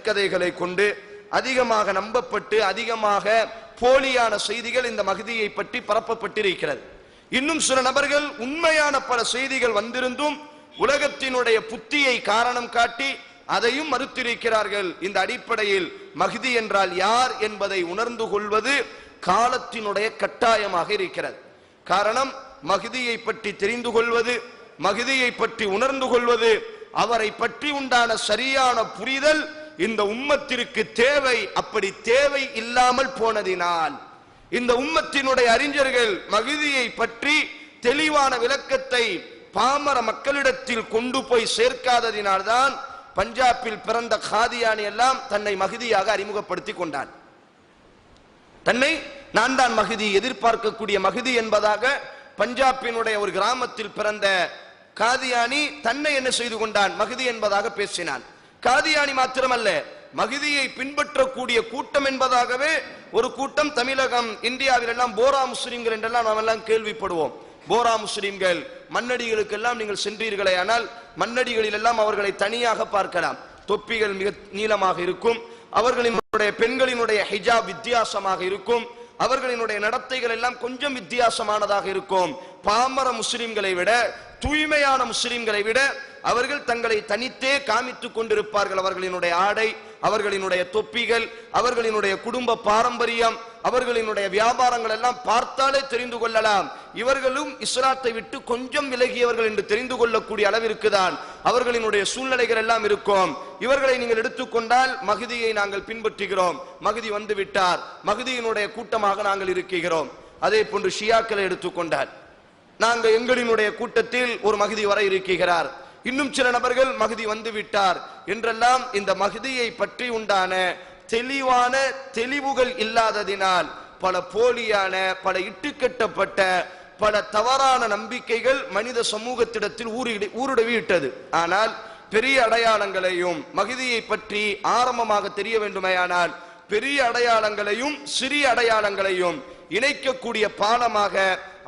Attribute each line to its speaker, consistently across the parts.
Speaker 1: கட்டுக்கதைகளை கொண்டு அதிகமாக நம்பப்பட்டு அதிகமாக போலியான செய்திகள் இந்த மகதியை பற்றி பரப்பப்பட்டிருக்கிறது. இன்னும் சில நபர்கள் உண்மையான பல செய்திகள் வந்திருந்தும் உலகத்தினுடைய புத்தியை காரணம் காட்டி அதையும் மறுத்திருக்கிறார்கள். இந்த அடிப்படையில் மகிதி என்றால் யார் என்பதை உணர்ந்து கொள்வது காலத்தினுடைய கட்டாயமாக இருக்கிறது. காரணம் மகிதியை பற்றி தெரிந்து கொள்வது மகிதியை பற்றி உணர்ந்து கொள்வது அவரை பற்றி உண்டான சரியான புரிதல் இந்த உம்மத்திற்கு தேவை அப்படி தேவை இல்லாமல் போனதினால். இந்த உம்மத்தினுடைய அறிஞர்கள் மகிதியை பற்றி தெளிவான விளக்கத்தை பாமர மக்களிடத்தில் கொண்டு போய் சேர்க்காததினால்தான் பஞ்சாபில் பிறந்த காதியானி எல்லாம் தன்னை மகிதியாக அறிமுகப்படுத்தி கொண்டான். தன்னை நான் தான் மகிதி எதிர்பார்க்கக்கூடிய மகிதி என்பதாக பஞ்சாபினுடைய ஒரு கிராமத்தில் பிறந்த காதியானி தன்னை என்ன செய்து கொண்டான்? மகிதி என்பதாக பேசினான். காதியானி மாத்திரமல்ல மகிதியை பின்பற்றக்கூடிய கூட்டம் என்பதாகவே ஒரு கூட்டம் தமிழகம் இந்தியாவில் எல்லாம் போரா முஸ்லீம்கள் என்றெல்லாம் நாம் எல்லாம் கேள்விப்படுவோம். போரா முஸ்லீம்கள் மண்ணடிகளுக்கெல்லாம் நீங்கள் சென்றீர்களே ஆனால் மண்ணடிகளில் எல்லாம் அவர்களை தனியாக பார்க்கலாம். தொப்பிகள் மிக நீளமாக இருக்கும் அவர்களினுடைய பெண்களினுடைய ஹிஜாப் வித்தியாசமாக இருக்கும் அவர்களினுடைய நடத்தைகள் எல்லாம் கொஞ்சம் வித்தியாசமானதாக இருக்கும். பாமர முஸ்லிம்களை விட தூய்மையான முஸ்லிம்களை விட அவர்கள் தங்களை தனித்தே காமித்துக் கொண்டிருப்பார்கள் அவர்களினுடைய ஆடை அவர்களினுடைய தொப்பிகள் அவர்களினுடைய குடும்ப பாரம்பரியம் அவர்களினுடைய வியாபாரங்கள் எல்லாம் பார்த்தாலே தெரிந்து கொள்ளலாம். இவர்களும் இஸ்லாத்தை விட்டு கொஞ்சம் விலகியவர்கள் என்று தெரிந்து கொள்ளக்கூடிய அளவிற்கு தான் அவர்களினுடைய சூழ்நிலைகள் எல்லாம் இருக்கும். இவர்களை நீங்கள் எடுத்துக்கொண்டால் மகுதியை நாங்கள் பின்பற்றுகிறோம். மகுதி வந்து விட்டார் மகுதியினுடைய கூட்டமாக நாங்கள் இருக்கிறோம். அதே போன்று ஷியாக்களை எடுத்துக்கொண்டால் நாங்க எங்களினுடைய கூட்டத்தில் ஒரு மகுதி வர இருக்கிறார். இன்னும் சில நபர்கள் மகிதி வந்து விட்டார் என்றெல்லாம் இந்த மகுதியை பற்றி உண்டான தெளிவான தெளிவுகள் இல்லாததினால் பல போலியான பல இட்டுக்கட்டப்பட்ட பல தவறான நம்பிக்கைகள் மனித சமூகத்திடத்தில் ஊறிடு ஊருடவி விட்டது ஆனால் பெரிய அடையாளங்களையும் மகிதியை பற்றி ஆரம்பமாக தெரிய வேண்டுமையானால் பெரிய அடையாளங்களையும் சிறிய அடையாளங்களையும் இணைக்கக்கூடிய பாலமாக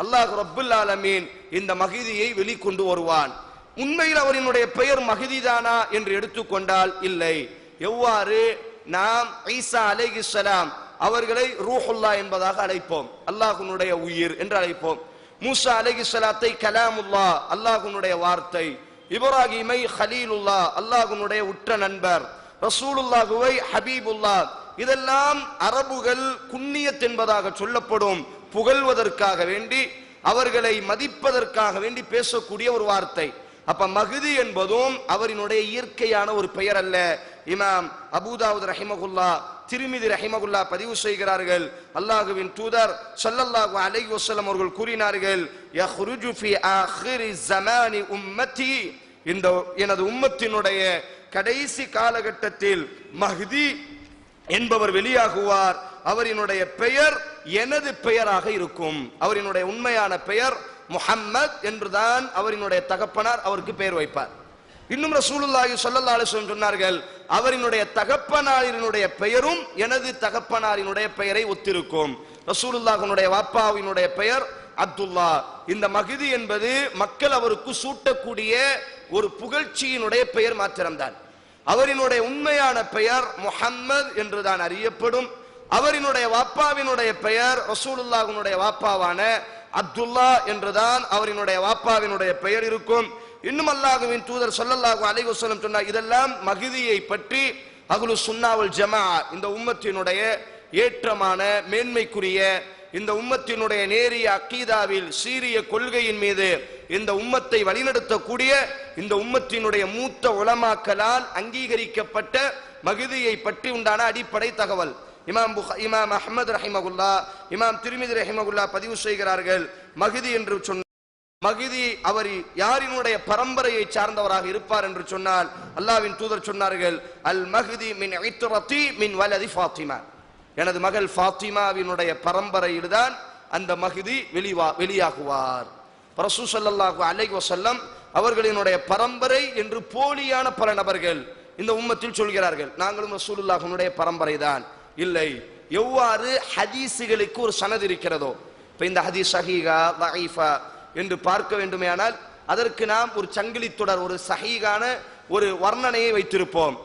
Speaker 1: அல்லாஹ் ரபுல் ஆலமீன் இந்த மகிதியை வெளிக்கொண்டு வருவான். உண்மையில் அவரினுடைய பெயர் மகிதிதானா என்று எடுத்துக்கொண்டால் இல்லை. எவ்வாறு? நாம் ஈசா அலைஹிஸ்ஸலாம் அவர்களை ரூஹுல்லா என்பதாக அழைப்போம். அல்லாஹுனுடைய உயிர் என்று அழைப்போம். மூசா அலைஹிஸ்ஸலாத்தை கலாமுல்லா அல்லாஹுனுடைய வார்த்தை. இப்ராஹிமை ஹலீலுல்லா அல்லாஹுனுடைய உற்ற நண்பர். ரசூலுல்லாஹுவை ஹபீபுல்லா இதெல்லாம் அரபுகள் குன்னியத் என்பதாக சொல்லப்படும். புகழ்வதற்காக வேண்டி அவர்களை மதிப்பதற்காக வேண்டி பேசக்கூடிய ஒரு வார்த்தை. அப்ப மகுதி என்பதும் அவரினுடைய இயற்கையான ஒரு பெயர் அல்ல. இமாம் அபூதாவுத் ரஹிமகுல்லா திருமிதி ரஹிமகுல்லா பதிவு செய்கிறார்கள். அல்லாஹுவின் தூதர் சல்லல்லாஹு அலை வசலம் அவர்கள் கூறினார்கள் உம்மத்தி. இந்த எனது உம்மத்தினுடைய கடைசி காலகட்டத்தில் மஹ்தி என்பவர் வெளியாகுவார். அவரினுடைய பெயர் எனது பெயராக இருக்கும். அவரினுடைய உண்மையான பெயர் முஹம்மத் என்றுதான் அவரினுடைய தகப்பனார் அவருக்கு பெயர் வைப்பார். இன்னும் ரசூலுல்லாஹி சொல்லல்லா அலைஹி சொன்னார்கள் அவரினுடைய தகப்பனாரினுடைய பெயரும் எனது தகப்பனாரினுடைய பெயரை ஒத்திருக்கும். ரசூலுல்லாஹினுடைய வாப்பாவினுடைய பெயர் அப்துல்லா. இந்த மகிதி என்பது மக்கள் அவருக்கு சூட்டக்கூடிய ஒரு புகழ்ச்சியினுடைய பெயர் மாத்திரம்தான். அவரினுடைய உண்மையான பெயர் முஹம்மது என்றுதான் அறியப்படும். அவரினுடைய வாப்பாவினுடைய பெயர் ரசூலுல்லாஹினுடைய வாப்பாவான அப்துல்லா என்றுதான் அவரினுடைய வாப்பாவினுடைய பெயர் இருக்கும். இன்னும் அல்லாஹுவின் தூதர் சொல்லல்லாகும் அலைஹி சொன்னார் இதெல்லாம் மகிதியை பற்றி அகுலு சுன்னாவல் ஜமா இந்த உம்மத்தினுடைய ஏற்றமான மேன்மைக்குரிய இந்த உம்மத்தினுடைய நேரிய அக்கீதாவில் சீரிய கொள்கையின் மீது இந்த உம்மத்தை வழிநடத்தக்கூடிய இந்த உம்மத்தினுடைய மூத்த உளமாக்கலால் அங்கீகரிக்கப்பட்ட மகிதியை பற்றி உண்டான அடிப்படை தகவல். இமாம் புகா இமாம் அஹமது ரஹிமகுல்லா இமாம் திருமிதி ரஹிமகுல்லா பதிவு செய்கிறார்கள். மகிதி என்று சொன்ன மகிதி அவர் யாரினுடைய பரம்பரையை சார்ந்தவராக இருப்பார் என்று சொன்னால் அல்லாவின் தூதர் சொன்னார்கள் அல் மஹ்தி மின் ஐத்ரதி மின் வலதி ஃபாத்திமா. எனது மகள் ஃபாத்திமாவினுடைய பரம்பரையில்தான் அந்த மகிதி வெளிவா வெளியாகுவார். ரசூ ஸல்லல்லாஹு அலைஹி வசல்லம் அவர்களினுடைய பரம்பரை என்று போலியான பல நபர்கள் இந்த உம்மத்தில் சொல்கிறார்கள். நாங்களும் ரசூலுல்லாஹனுடைய பரம்பரை தான். இல்லை. எவ்வாறு ஹதீஸுகளுக்கு ஒரு சனது இருக்கிறதோ. இப்ப இந்த ஹதீஸ் சஹீகா தஈஃபா என்று பார்க்க வேண்டுமேயானால் அதற்கு நாம் ஒரு சங்கிலி தொடர் ஒரு சஹீகான ஒரு வர்ணனையை வைத்திருப்போம்.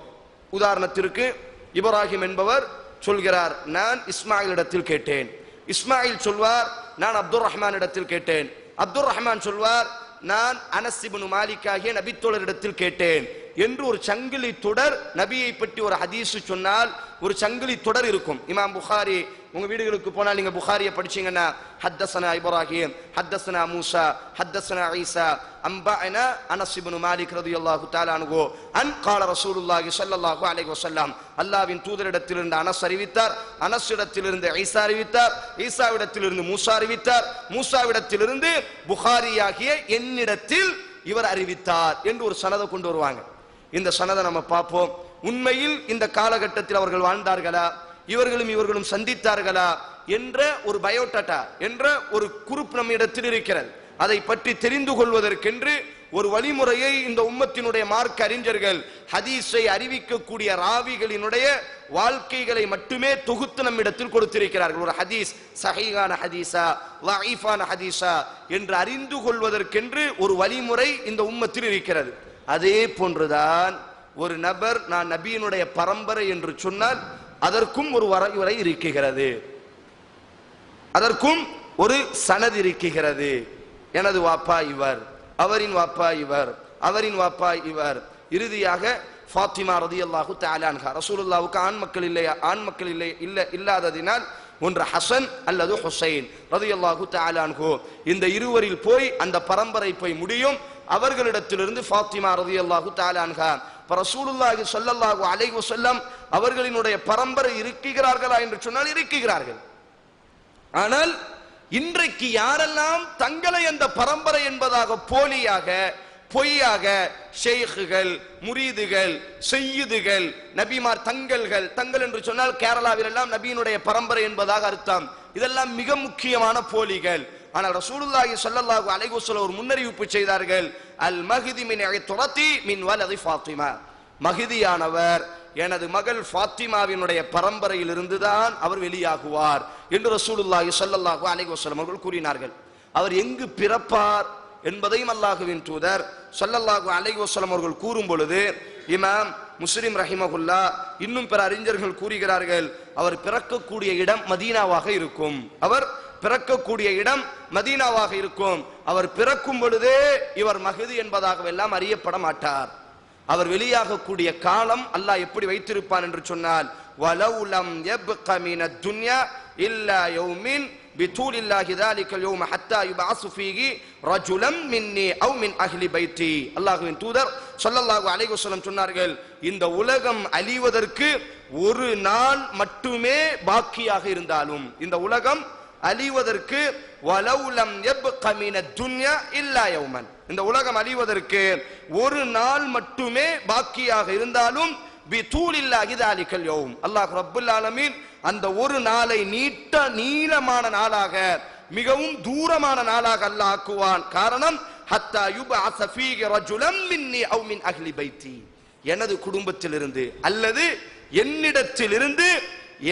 Speaker 1: உதாரணத்திற்கு இப்ராஹிம் என்பவர் சொல்கிறார் நான் இஸ்மாயில் இடத்தில் கேட்டேன். இஸ்மாயில் சொல்வார் நான் அப்துல் ரஹ்மான் இடத்தில் கேட்டேன். அப்துல் ரஹ்மான் சொல்வார் நான் அனசிபுனு மாலிக் ஆகிய நபித்தோழரிடத்தில் கேட்டேன். என்று ஒரு சங்கிலி தொடர் நபியை பற்றி ஒரு ஹதீஸ் சொன்னால் ஒரு சங்கிலி தொடர் இருக்கும். இமாம் புகாரி உங்க வீடுகளுக்கு போனால் நீங்க புகாரியை படிச்சீங்கன்னா ஹத்தசனா இப்ராஹிம் ஹத்தசனா மூசா ஹத்தசனா ஐசா அம்பஅனா அனஸ் இப்னு மாலிக் ரலியல்லாஹு தஆலா அன்ஹு அன் கால ரசூலுல்லாஹி ஸல்லல்லாஹு அலைஹி வஸல்லம். அல்லாஹ்வின் தூதரிடத்திலிருந்து அனஸ் அறிவித்தார் அனஸ் இடத்திலிருந்து ஐசா அறிவித்தார் ஈசாவிடத்திலிருந்து மூசா அறிவித்தார் மூசாவிடத்திலிருந்து புகாரியாகிய என்னிடத்தில் இவர் அறிவித்தார் என்று ஒரு சனதை கொண்டு வருவாங்க. இந்த சனதை நம்ம பார்ப்போம். உண்மையில் இந்த காலகட்டத்தில் அவர்கள் வாழ்ந்தார்களா? இவர்களும் இவர்களும் சந்தித்தார்களா? என்ற ஒரு பயோடாட்டா என்ற ஒரு குறிப்பு நம்ம இடத்தில் இருக்கிறது. அதை பற்றி தெரிந்து கொள்வதற்கென்று ஒரு வழிமுறையை இந்த உம்மத்தினுடைய மார்க் அறிஞர்கள் ஹதீஸை அறிவிக்கக்கூடிய ராவிகளினுடைய வாழ்க்கைகளை மட்டுமே தொகுத்து நம்மிடத்தில் கொடுத்திருக்கிறார்கள். ஒரு ஹதீஸ் சஹீகான ஹதீஸா வாயிஃபான ஹதீஸா என்று அறிந்து கொள்வதற்கென்று ஒரு வழிமுறை இந்த உம்மத்தில் இருக்கிறது. அதே போன்றுதான் ஒரு நபர் நான் நபியினுடைய பரம்பரை என்று சொன்னால் அதற்கும் ஒரு வரைமுறை இருக்குகிறது அதற்கும் ஒரு சனது இருக்குகிறது எனது வாப்பா இவர் அவரின் வாப்பா இவர் அவரின் வாப்பா இவர். இறுதியாக ஃபாத்திமா ரதி அல்லாஹு தஆலான்ஹா ரசூலுல்லாவுக்கு ஆண் மக்கள் இல்லை ஆண் மக்கள் இல்லை இல்லை இல்லாததினால் ஒன்று ஹசன் அல்லது ஹுசைன் ரதியல்லாஹு தஆலான்ஹு இந்த இருவரில் போய் அந்த பரம்பரை போய் முடியும். அவர்களிடத்திலிருந்து ஃபாத்திமா ரதியல்லாஹு தஆலான்ஹா இப்ப ரசூலுல்லாஹி சொல்லல்லாஹு அலைஹி செல்லம் அவர்களினுடைய பரம்பரை இருக்குகிறார்களா என்று சொன்னால் இருக்குகிறார்கள் ஆனால் இன்றைக்கு யாரெல்லாம் தங்களை அந்த பரம்பரை என்பதாக போலியாக பொய்யாக ஷேக்குகள் முரீதுகள் செய்யுதுகள் நபிமார் தங்கள்கள் தங்கள் என்று சொன்னால் கேரளாவில் எல்லாம் நபியினுடைய பரம்பரை என்பதாக அர்த்தம். இதெல்லாம் மிக முக்கியமான போலிகள். ஆனால் ரசூலுல்லாஹி ஸல்லல்லாஹு அலைஹி வஸல்லம் ஒரு முன்னறிவிப்பு செய்தார்கள். அல் மஹ்தி மின் துரத்தி மின் வலதி ஃபாத்திமா. மகிதியானவர் எனது மகள் ஃபாத்திமாவினுடைய பரம்பரையில் இருந்துதான் அவர் வெளியாகுவார் என்று ரசூலுல்லாஹி ஸல்லல்லாஹு அலைஹி வஸல்லம் அவர்கள் கூறினார்கள். அவர் எங்கு பிறப்பார் என்பதையும் அல்லாஹுவின் தூதர் சொல்லல்லாஹு அலைஹி வஸல்லம் அவர்கள் கூறும் பொழுது இமாம் முஸ்லிம் ரஹிமகுல்லா இன்னும் பிற அறிஞர்கள் கூறுகிறார்கள் அவர் பிறக்கக்கூடிய இடம் மதீனாவாக இருக்கும். அவர் பிறக்கக்கூடிய இடம் மதீனாவாக இருக்கும் அவர் பிறக்கும் பொழுதே இவர் மகுதி என்பதாகவெல்லாம் அறியப்பட மாட்டார் அவர் வெளியாகக்கூடிய காலம் அல்லாஹ் எப்படி வைத்திருப்பான் என்று சொன்னால் வலவுலம் يبق من الدنيا إلا يوم بطول الله ذلك اليوم حتى يبعث فيه رجلا مني أو من أهل بيتي அல்லாஹ்வின் தூதர் ஸல்லல்லாஹு அலைஹி வஸல்லம் சொன்னார்கள் இந்த உலகம் அழிவதற்கு ஒரு நாள் மட்டுமே பாக்கியாக இருந்தாலும் இந்த உலகம் அழிவதற்கு வலவுலம் எப் கமீன துன்யா இல்லா யௌமன். இந்த உலகம் அழிவதற்கு ஒரு நாள் மட்டுமே பாக்கியாக இருந்தாலும் பி தூளில்லாகி தாலிக்கல் யோவும் அல்லாஹ் ரப்புல் ஆலமீன் அந்த ஒரு நாளை நீட்ட நீளமான நாளாக மிகவும் தூரமான நாளாக அல்லாஹ்வான் காரணம் ஹத்தா யுப அசஃபீக ரஜுலம் மின்னி அவு மின் அஹ்லி பைத்தி. எனது குடும்பத்திலிருந்து அல்லது என்னிடத்திலிருந்து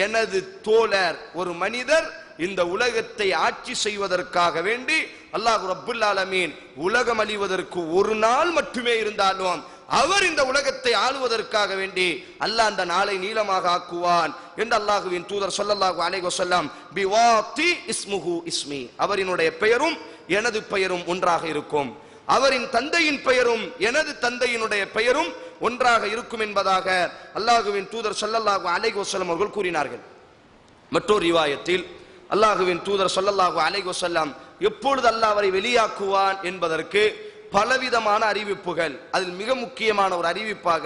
Speaker 1: எனது தோழர் ஒரு மனிதர் இந்த உலகத்தை ஆட்சி செய்வதற்காக வேண்டி அல்லாஹ் ரப்புல் ஆலமீன் உலகம் அழிவதற்கு ஒரு நாள் மட்டுமே இருந்தாலும் அவர் இந்த உலகத்தை ஆளுவதற்காக வேண்டி அல்லாஹ் அந்த நாளை நீளமாக ஆக்குவான் என்று அல்லாஹுவின் தூதர் சொல்லல்லாஹு அலைஹி வஸல்லம் பிவாத்தி இஸ்முஹு இஸ்மி. அவரினுடைய பெயரும் எனது பெயரும் ஒன்றாக இருக்கும். அவரின் தந்தையின் பெயரும் எனது தந்தையினுடைய பெயரும் ஒன்றாக இருக்கும் என்பதாக அல்லாஹுவின் தூதர் ஸல்லல்லாஹு அலைஹி வஸல்லம் அவர்கள் கூறினார்கள். மற்றொரு ரிவாயத்தில் அல்லாஹுவின் தூதர் சொல்லல்லாஹு அலைகோ வஸல்லம் எப்பொழுது அல்லாஹ் அவரை வெளியாக்குவான் என்பதற்கு பலவிதமான அறிவிப்புகள். அதில் மிக முக்கியமான ஒரு அறிவிப்பாக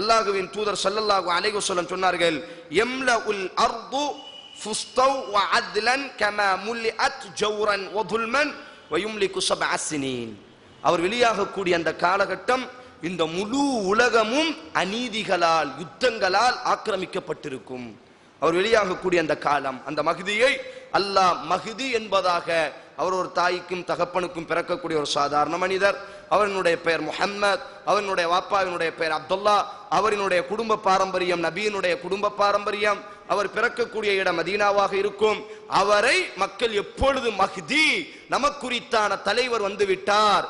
Speaker 1: அல்லாஹுவின் தூதர் சொல்லல்லாஹு அலைகோ சொல்லம் சொன்னார்கள் யம்லஉல் அர்து ஃபுஸ்தவ் வ அத்லன் முல்லி அத் ஜௌரன் வ துல்மன் வ யும்லிகு அவர் வெளியாகக்கூடிய அந்த காலகட்டம் இந்த முழு உலகமும் அநீதிகளால் யுத்தங்களால் ஆக்கிரமிக்கப்பட்டிருக்கும். அவர் வெளியாகக்கூடிய அந்த காலம் அந்த மகிதியை அல்லாஹ் மகிதி என்பதாக அவர் ஒரு தாய்க்கும் தகப்பனுக்கும் பிறக்கக்கூடிய ஒரு சாதாரண மனிதர். அவரினுடைய பெயர் முஹம்மத் அவனுடைய வாப்பாவினுடைய பெயர் அப்துல்லா அவரினுடைய குடும்ப பாரம்பரியம் நபியினுடைய குடும்ப பாரம்பரியம். அவர் பிறக்கக்கூடிய இடம் மதீனாவாக இருக்கும். அவரை மக்கள் எப்பொழுது மஹ்தி நமக்குறித்தான தலைவர் வந்து விட்டார்.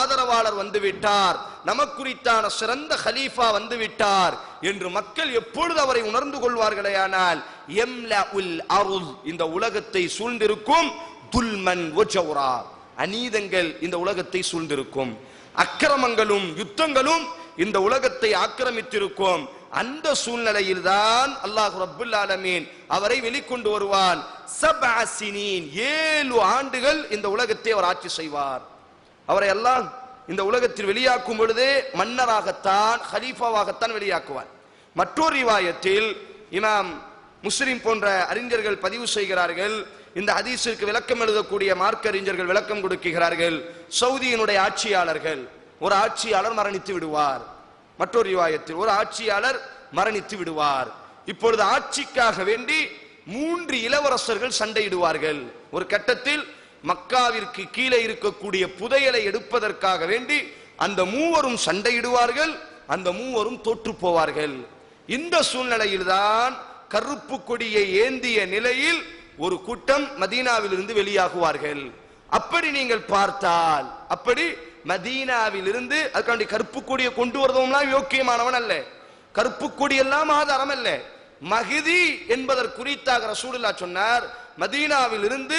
Speaker 1: ஆதரவாளர் வந்து விட்டார். நமக்குறித்தான சிறந்த ஹலீஃபா வந்து விட்டார். என்று மக்கள் எப்பொழுது அவரை உணர்ந்து கொள்வார்களேயானால் எம்ல உல் அருள் இந்த உலகத்தை சூழ்ந்திருக்கும் துல்மன் ஒஜௌரா அநீதங்கள் இந்த உலகத்தை சூழ்ந்திருக்கும். அக்கிரமங்களும் யுத்தங்களும் இந்த உலகத்தை ஆக்கிரமித்திருக்கும். அந்த சூழ்நிலையில் தான் அல்லாஹ் ரபுல் ஆலமீன் அவரை வெளிக்கொண்டு வருவான். சப்அ ஏழு ஆண்டுகள் இந்த உலகத்தை அவர் ஆட்சி செய்வார். அவரை எல்லாம் இந்த உலகத்தில் வெளியாக்கும் பொழுதே மன்னராகத்தான் ஹலீஃபாவாகத்தான் வெளியாக்குவார். மற்றொரு ரிவாயத்தில் இமாம் முஸ்லிம் போன்ற அறிஞர்கள் பதிவு செய்கிறார்கள். இந்த ஹதீஸிற்கு விளக்கம் எழுதக்கூடிய மார்க்க அறிஞர்கள் விளக்கம் கொடுக்கிறார்கள். சவுதியினுடைய ஆட்சியாளர்கள் ஒரு ஆட்சியாளர் மரணித்து விடுவார். மற்றொரு ரிவாயத்தில் ஒரு ஆட்சியாளர் மரணித்து விடுவார். இப்பொழுது ஆட்சிக்காக வேண்டி மூன்று இளவரசர்கள் சண்டையிடுவார்கள். ஒரு கட்டத்தில் மக்காவிற்கு கீழே இருக்கக்கூடிய புதையலை எடுப்பதற்காக வேண்டி அந்த மூவரும் சண்டையிடுவார்கள் அந்த மூவரும் தோற்று போவார்கள். இந்த சூழ்நிலையில்தான் கருப்பு கொடியை ஏந்திய நிலையில் ஒரு கூட்டம் மதீனாவிலிருந்து வெளியாகுவார்கள். அப்படி நீங்கள் பார்த்தால் அப்படி மதீனாவிலிருந்து அதுக்காண்டி கருப்பு கொடியை கொண்டு வருவதும்லாம் யோக்கியமானவன் அல்ல. கருப்பு கொடி எல்லாம் ஆதாரம் அல்ல. மகிதி என்பதற்குறித்தாக ரசூலுல்லா சொன்னார் மதீனாவில் இருந்து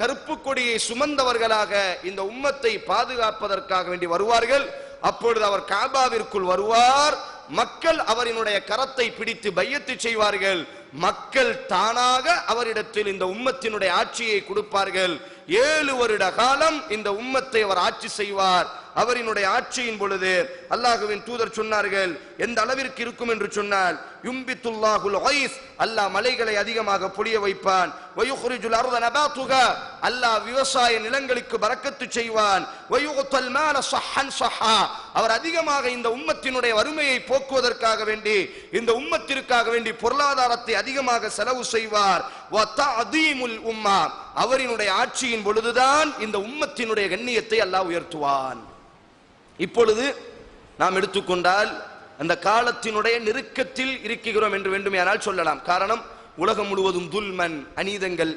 Speaker 1: கருப்பு கொடியை சுமந்தவர்களாக இந்த உம்மத்தை பாதுகாப்பதற்காக வேண்டி வருவார்கள். அப்பொழுது அவர் காபாவிற்குள் வருவார். மக்கள் அவரினுடைய கரத்தை பிடித்து பையத்து செய்வார்கள். மக்கள் தானாக அவரிடத்தில் இந்த உம்மத்தினுடைய ஆட்சியை கொடுப்பார்கள். ஏழு வருட காலம் இந்த உம்மத்தை அவர் ஆட்சி செய்வார். அவரினுடைய ஆட்சியின் பொழுது அல்லாஹுவின் தூதர் சொன்னார்கள் எந்த அளவிற்கு இருக்கும் என்று சொன்னால் யும்பித்துல்லாஹுல் ஒய்ஸ் அல்லாஹ் மலைகளை அதிகமாக புளிய வைப்பான். வயுஹுரிஜுல் அருத நபாத்துக அல்லாஹ் விவசாய நிலங்களுக்கு பறக்கத்து செய்வான். வயுகுத்தல் மேல சஹன் சஹா. அவர் அதிகமாக இந்த உம்மத்தினுடைய வறுமையை போக்குவதற்காக வேண்டி இந்த உம்மத்திற்காக வேண்டி பொருளாதாரத்தை அதிகமாக செலவு செய்வார். உம்மா. அவரினுடைய ஆட்சியின் பொழுதுதான் இந்த உம்மத்தினுடைய கண்ணியத்தை அல்லாஹ் உயர்த்துவான். இப்பொழுது நாம் எடுத்துக்கொண்டால் அந்த காலத்தினுடைய நெருக்கத்தில் இருக்கிறோம் என்று வேண்டுமேயானால் சொல்லலாம். காரணம் உலகம் முழுவதும் துல்மன் அநீதங்கள்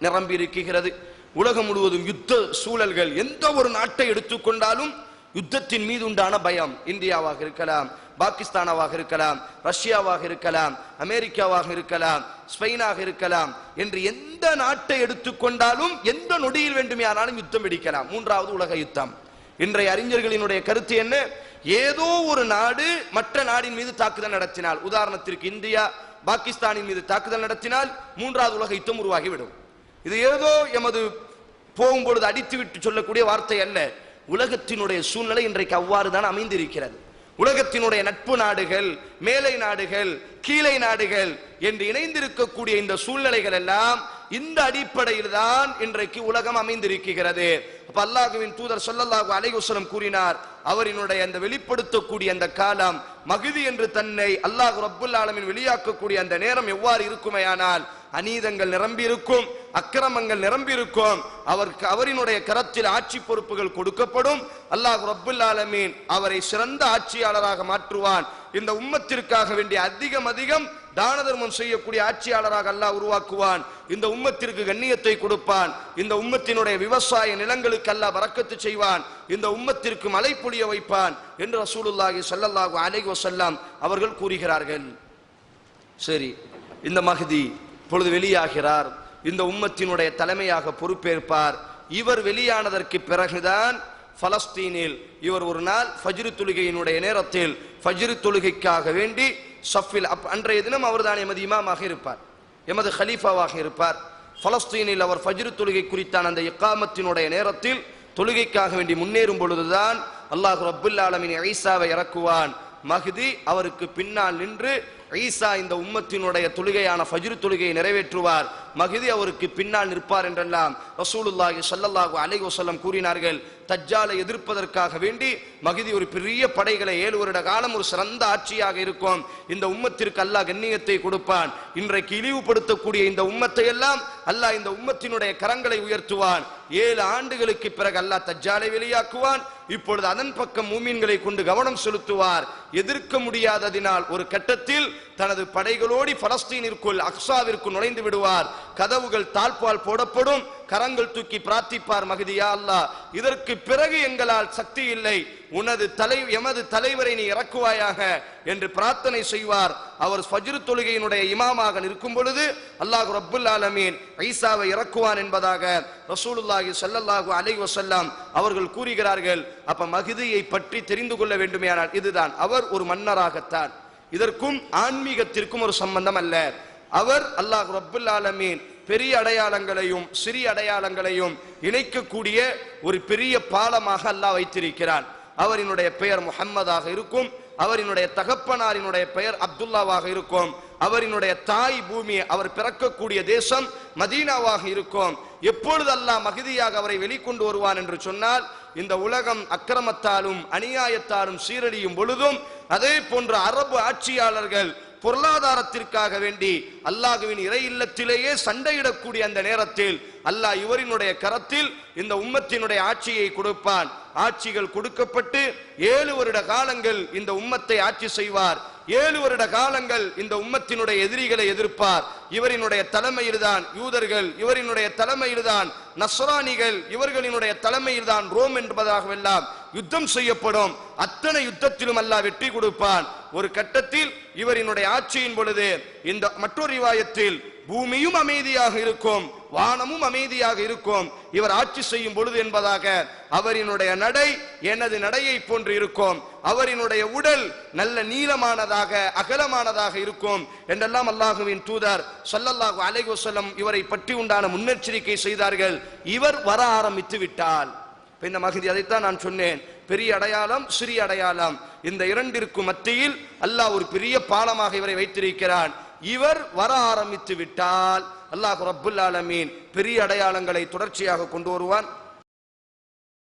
Speaker 1: நிரம்பி இருக்கிறது. உலகம் முழுவதும் யுத்த சூழல்கள் எந்த ஒரு நாட்டை எடுத்துக்கொண்டாலும் யுத்தத்தின் மீது உண்டான பயம் இந்தியாவாக இருக்கலாம் பாகிஸ்தானாவாக இருக்கலாம் ரஷ்யாவாக இருக்கலாம் அமெரிக்காவாக இருக்கலாம் ஸ்பெயினாக இருக்கலாம் என்று எந்த நாட்டை எடுத்துக்கொண்டாலும் எந்த நொடியில் வேண்டுமேயானாலும் யுத்தம் வெடிக்கலாம். மூன்றாவது உலக யுத்தம். இன்றைய அறிஞர்களினுடைய கருத்து என்ன? ஏதோ ஒரு நாடு மற்ற நாடின் மீது தாக்குதல் நடத்தினால் உதாரணத்திற்கு இந்தியா பாகிஸ்தானின் மீது தாக்குதல் நடத்தினால் மூன்றாவது உலக யுத்தம் உருவாகிவிடும். இது ஏதோ எமது போகும்பொழுது அடித்து விட்டு சொல்லக்கூடிய வார்த்தை அல்ல. உலகத்தினுடைய சூழ்நிலை இன்றைக்கு அவ்வாறு தான் அமைந்திருக்கிறது. உலகத்தினுடைய நட்பு நாடுகள் மேலை நாடுகள் கீழை நாடுகள் என்று இணைந்திருக்கக்கூடிய இந்த சூழ்நிலைகள் எல்லாம் இந்த அடிப்படையில் தான் இன்றைக்கு உலகம் அமைந்திருக்கிறது. அப்ப அல்லாஹுவின் தூதர் சொல்லல்லாஹு அலைகுசலம் கூறினார் அவரினுடைய அந்த வெளிப்படுத்தக்கூடிய அந்த காலம் மகிதி என்று தன்னை அல்லாஹ் ரப்புல் ஆலமின் வெளியாக்கக்கூடிய அந்த நேரம் எவ்வாறு இருக்குமேயானால் அநீதங்கள் நிரம்பியிருக்கும் அக்கிரமங்கள் நிரம்பியிருக்கும் அவருக்கு அவரினுடைய கரத்தில் ஆட்சி பொறுப்புகள் கொடுக்கப்படும். அல்லாஹ் ரப்புல் ஆலமீன் அவரை சிறந்த ஆட்சியாளராக மாற்றுவான். இந்த உம்மத்திற்காக வேண்டிய அதிகம் அதிகம் தான தர்மம் செய்யக்கூடிய ஆட்சியாளராக அல்லாஹ் உருவாக்குவான். இந்த உம்மத்திற்கு கண்ணியத்தை கொடுப்பான். இந்த உம்மத்தினுடைய விவசாய நிலங்களுக்கு அல்லாஹ் வரக்கத்து செய்வான். இந்த உம்மத்திற்கு மழை புளிய வைப்பான் என்று ரசூலுல்லாஹி சல்லல்லாஹு அலைஹி வஸல்லம் அவர்கள் கூறுகிறார்கள். சரி இந்த மகதி பொழுது வெளியாகிறார். இந்த உம்மத்தினுடைய தலைமையாக பொறுப்பேற்பார். இவர் வெளியானதற்கு பிறகுதான் பலஸ்தீனில் இவர் ஒரு நாள் ஃபஜ்ரு தொழுகையினுடைய நேரத்தில் ஃபஜ்ரு தொழுகைக்காக வேண்டி சஃபில் அப் அன்றைய தினம் அவர்தான் எமது இமாமாக இருப்பார். எமது ஹலீஃபாவாக இருப்பார். பலஸ்தீனில் அவர் ஃபஜ்ரு தொழுகை குறித்தான அந்த இக்காமத்தினுடைய நேரத்தில் தொழுகைக்காக வேண்டி முன்னேறும் பொழுதுதான் அல்லாஹ் ரப்புல் ஆலமின் ஈசாவை இறக்குவான். மஹதி அவருக்கு பின்னால் நின்று ஈசா இந்த உம்மத்தினுடைய தொழுகையான ஃபஜ்ரு தொழுகையை நிறைவேற்றுவார். மகிதி அவருக்கு பின்னால் நிற்பார் என்றெல்லாம் ரசூலுல்லாஹி சல்லல்லாஹு அலை வசல்லம் கூறினார்கள். தஜ்ஜாலை எதிர்ப்பதற்காக வேண்டி மகிதி ஒரு பெரிய படைகளை ஏழு வருட காலம் ஒரு சிறந்த ஆட்சியாக இருக்கும். இந்த உம்மத்திற்கு அல்லாஹ் கண்ணியத்தை கொடுப்பான். இன்றைக்கு இழிவுபடுத்தக்கூடிய இந்த உம்மத்தை எல்லாம் அல்லாஹ் இந்த உம்மத்தினுடைய கரங்களை உயர்த்துவான். ஏழு ஆண்டுகளுக்கு பிறகு அல்லாஹ் தஜ்ஜாலை வெளியாக்குவான். இப்பொழுது அதன் பக்கம் மூமீன்களை கொண்டு கவனம் செலுத்துவார். எதிர்க்க முடியாததினால் ஒரு கட்டத்தில் தனது படைகளோடி பலஸ்தீனிற்குள் அக்ஸாவிற்குள் நுழைந்து விடுவார். கதவுகள் தாழ்பால் போடப்படும். கரங்கள் தூக்கி பிரார்த்திப்பார் மகதியா அல்லாஹ். இதற்கு பிறகு எங்களால் சக்தி இல்லை. உனது தலை எமது தலைவரை நீ இறக்குவாயாக என்று பிரார்த்தனை செய்வார். அவர் ஃபஜ்ரு தொழுகையினுடைய இமாமாக நிற்கும் பொழுது அல்லாஹ் ரப்புல் ஆலமீன் ஐசாவை இறக்குவான் என்பதாக ரசூலுல்லாஹி சல்லல்லாஹு அலை வசல்லாம் அவர்கள் கூறுகிறார்கள். அப்ப மகிதியை பற்றி தெரிந்து கொள்ள வேண்டுமேயானால் இதுதான். அவர் ஒரு மன்னராகத்தான். இதற்கும் ஆன்மீகத்திற்கும் ஒரு சம்பந்தம் அல்ல. அவர் அல்லாஹ் ரப்புல் ஆலமீன் பெரிய அடையாளங்களையும் சிறிய அடையாளங்களையும் இணைக்கக்கூடிய ஒரு பெரிய பாலமாக அல்லாஹ் வைத்திருக்கிறான். அவரினுடைய பெயர் முஹம்மதாக இருக்கும். அவரினுடைய தகப்பனாரினுடைய பெயர் அப்துல்லாவாக இருக்கும். அவரினுடைய தாய் பூமி அவர் பிறக்கக்கூடிய தேசம் மதீனாவாக இருக்கும். எப்பொழுது அல்லாஹ் மகிதியாக அவரை வெளிக்கொண்டு வருவான் என்று சொன்னால் இந்த உலகம் அக்கிரமத்தாலும் அநியாயத்தாலும் சீரழியும் பொழுதும் அதே போன்ற அரபு ஆட்சியாளர்கள் பொருளாதாரத்திற்காக வேண்டி அல்லாஹுவின் இறை இல்லத்திலேயே சண்டையிடக்கூடிய அந்த நேரத்தில் அல்லாஹ் இவரினுடைய கரத்தில் இந்த உம்மத்தினுடைய ஆட்சியை கொடுப்பான். ஆட்சிகள் கொடுக்கப்பட்டு ஏழு வருட காலங்கள் இந்த உம்மத்தை ஆட்சி செய்வார். ஏழு வருட காலங்கள் இந்த உம்மத்தினுடைய எதிரிகளை எதிர்ப்பார். இவரினுடைய தலைமையில்தான் யூதர்கள் இவரினுடைய தலைமையில்தான் நஸ்ரானிகள் இவர்களினுடைய தலைமையில்தான் ரோம் என்பதாகவெல்லாம் யுத்தம் செய்யப்படும். அத்தனை யுத்தத்திலும் அல்லாஹ் வெற்றி கொடுப்பான். ஒரு கட்டத்தில் இவரினுடைய ஆட்சியின் பொழுது இந்த மற்றொரு ரிவாயத்தில் பூமியும் அமைதியாக இருக்கும் வானமும் அமைதியாக இருக்கும். இவர் ஆட்சி செய்யும் பொழுது என்பதாக அவரினுடைய நடை எனது நடையை போன்று இருக்கும். அவரினுடைய உடல் நல்ல நீளமானதாக அகலமானதாக இருக்கும் என்றெல்லாம் அல்லாஹுவின் தூதர் சல்லல்லாஹு அலைகுசலம் இவரை பற்றி உண்டான முன்னெச்சரிக்கை செய்தார்கள். இவர் வர ஆரம்பித்து விட்டால். இந்த மகிதி அதைத்தான் நான் சொன்னேன். பெரிய அடையாளம் சிறிய அடையாளம். இந்த இரண்டிற்கும் மத்தியில் அல்லாஹ் ஒரு பெரிய பாலமாக இவரை வைத்திருக்கிறான். இவர் வர ஆரம்பித்து விட்டால் அல்லாஹ் ரப்புல் ஆலமீன் பெரிய அடையாளங்களை தொடர்ச்சியாக கொண்டு வருவான்.